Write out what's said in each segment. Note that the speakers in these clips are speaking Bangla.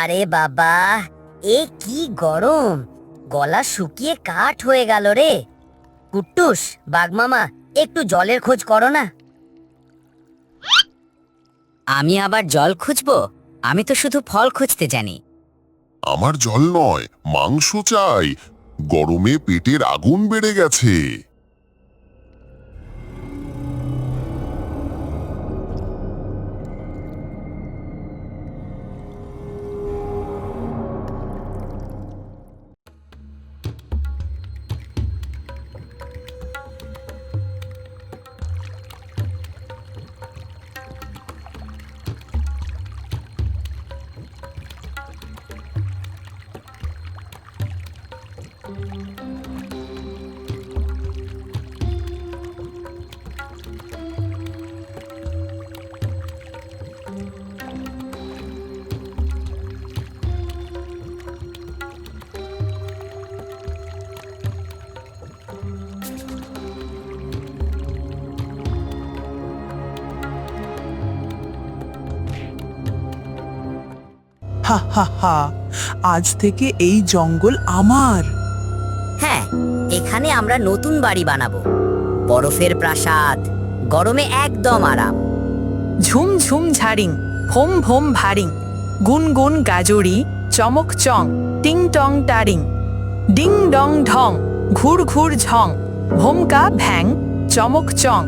আরে বাবা, এ কি গরম। গলা শুকিয়ে কাঠ হয়ে গেল রে। কুট্টুস, বাগমামা, একটু জলের খোঁজ করো না। আমি আবার জল খুঁজবো? আমি তো শুধু ফল খুঁজতে জানি। আমার জল নয়, মাংস চাই। গরমে পেটের আগুন বেড়ে গেছে। হা হা হা। আজ থেকে এই জঙ্গল আমার। হ্যাঁ এখানে আমরা নতুন বাড়ি বানাবো। বরফের প্রাসাদ, গরমে একদম আরাম। ঝুম ঝুম ঝাড়িং, ভোম ভোম ভারিং, গুন গুন গাজরি, চমক চং, টিং টং টারিং। ডিং ডং ঢং, ঘুর ঘুর ঝং, ভোমকা ভ্যাং, চমক চং।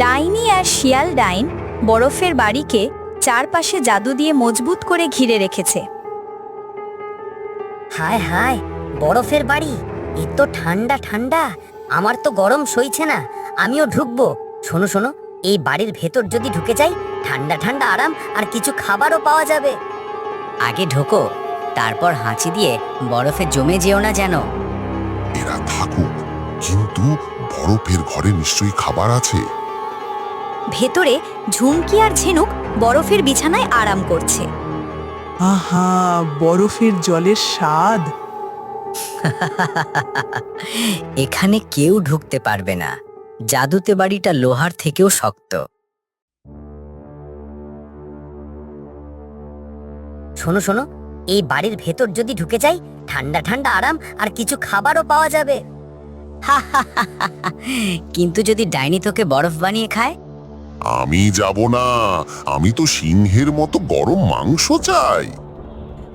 ডাইনি আর শিয়াল ডাইন বরফের বাড়িকে চারপাশে জাদু দিয়ে মজবুত করে ঘিরে রেখেছে। হায় হায়, বরফের বাড়ি। এ তো ঠান্ডা ঠান্ডা। আমার তো গরম সইছে না। আমিও ঢুকবো। শোনো শোনো, এই বাড়ির ভেতর যদি ঢুকে যাই ঠান্ডা ঠান্ডা আরাম আর কিছু খাবারও পাওয়া যাবে। আগে ঢোকো তারপর হাঁচি দিয়ে বরফে জমে যেও না যেন। এরা থাকুক কিন্তু বরফের ঘরে নিশ্চয়ই খাবার আছে। ভেতরে ঝুমকি আর ঝিনুক বরফের বিছানায় আরাম করছে। আহা বরফের জলের স্বাদ। এখানে কেউ ঢুকতে পারবে না। জাদুতে বাড়িটা লোহার থেকেও শক্ত। শোনো শোনো এই বাড়ির ভেতর যদি ঢুকে যাই ঠান্ডা ঠান্ডা আরাম আর কিছু খাবারও পাওয়া যাবে। কিন্তু যদি ডাইনি তোকে বরফ বানিয়ে খায়? আমি যাব না। আমি তো সিংহের মতো গরম মাংস চাই।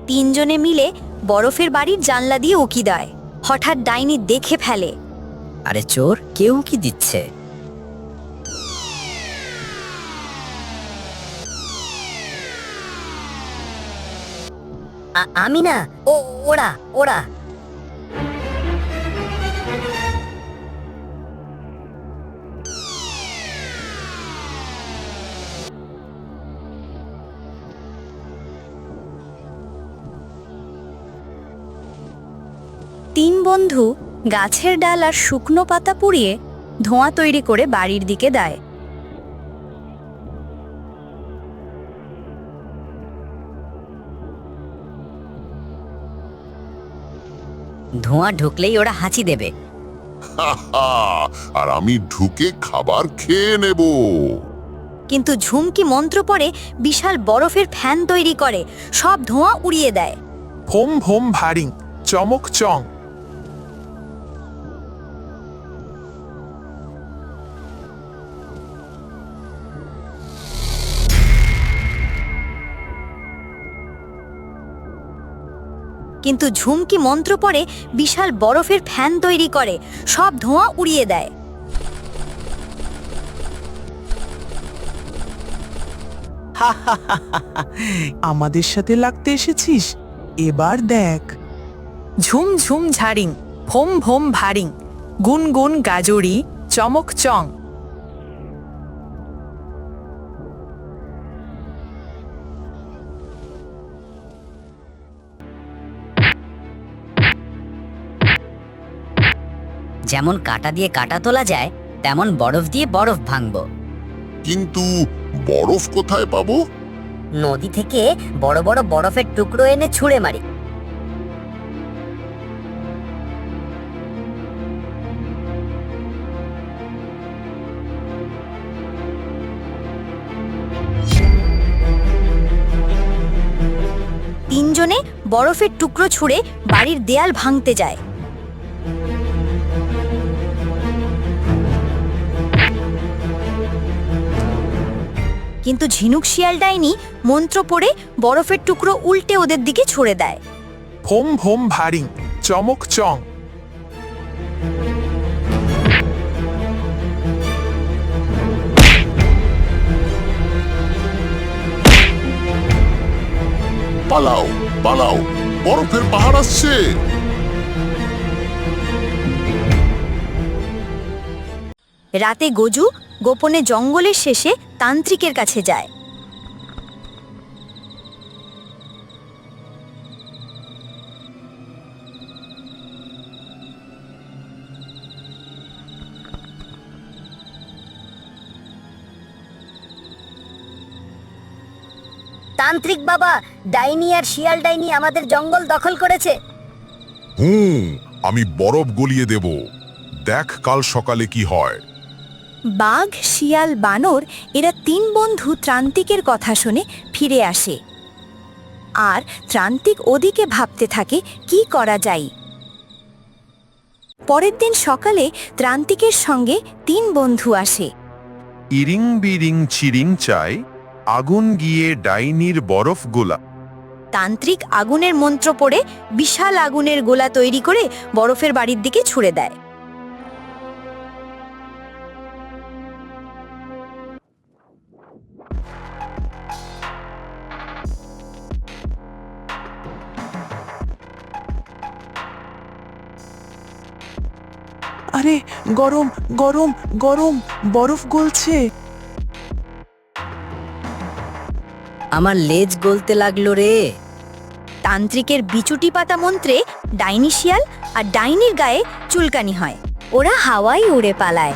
তিনজনে মিলে বরফের বাড়ির জানলা দিয়ে উকি দেয়। হঠাৎ ডাইনি দেখে ফেলে। আরে চোর কেউ কি দিচ্ছে। আমি না, ও, ওরা ওরা। তিন বন্ধু গাছের ডাল আর শুকনো পাতা পুড়িয়ে ধোঁয়া তৈরি করে বাড়ির দিকে দেয়। ধোঁয়া ঢুকলেই ওরা হাঁচি দেবে। আর আমি ঢুকে খাবার খেয়ে নেব। কিন্তু ঝুমকি মন্ত্র পরে বিশাল বরফের ফ্যান তৈরি করে সব ধোঁয়া উড়িয়ে দেয়। ভোম ভোম ভারিং চমক চং। কিন্তু ঝুমকি মন্ত্র পরে বিশাল বরফের ফ্যান তৈরি করে। সব ধোঁয়া উড়িয়ে দেয়। আমাদের সাথে লাগতে এসেছিস? এবার দেখ। ঝুম ঝুম ঝাড়িং ভোম ভোম ভারিং। গুন গুন গাজরি চমক চং। যেমন কাটা দিয়ে কাটা তোলা যায় তেমন বরফ দিয়ে বরফ ভাঙব। কিন্তু বরফ কোথায় পাবো? নদী থেকে বড় বড় বরফের টুকরো এনে ছুঁড়ে মারি। তিনজনে বরফের টুকরো ছুঁড়ে বাড়ির দেয়াল ভাঙতে যায়। কিন্তু ঝিনুক শিয়াল ডাইনি মন্ত্র পড়ে বরফের টুকরো উল্টে ওদের দিকে ছুড়ে দেয়। ভোম ভোম ভারিং চমক চং। পালাও পালাও বরফের পাহাড় আসছে। রাতে গজু গোপনে জঙ্গলের শেষে তান্ত্রিকের কাছে যায়। তান্ত্রিক বাবা, ডাইনি আর শিয়াল ডাইনি আমাদের জঙ্গল দখল করেছে। হুম, আমি বরফ গলিয়ে দেব। দেখ কাল সকালে কি হয়। বাঘ শিয়াল বানর এরা তিন বন্ধু ত্রান্তিকের কথা শুনে ফিরে আসে। আর ত্রান্তিক ওদিকে ভাবতে থাকে কি করা যায়? পরের দিন সকালে ত্রান্তিকের সঙ্গে তিন বন্ধু আসে। ইরিং বিরিং চিরিং চাই আগুন গিয়ে ডাইনির বরফ গোলা। তান্ত্রিক আগুনের মন্ত্র পড়ে বিশাল আগুনের গোলা তৈরি করে বরফের বাড়ির দিকে ছুড়ে দেয়। আরে, গরম গরম গরম, বরফ গলছে। আমার লেজ গলতে লাগল রে। তান্ত্রিকের বিচুটি পাতা মন্ত্রে ডাইনিশিয়াল আর ডাইনির গায়ে চুলকানি হয়। ওরা হাওয়াই উড়ে পালায়।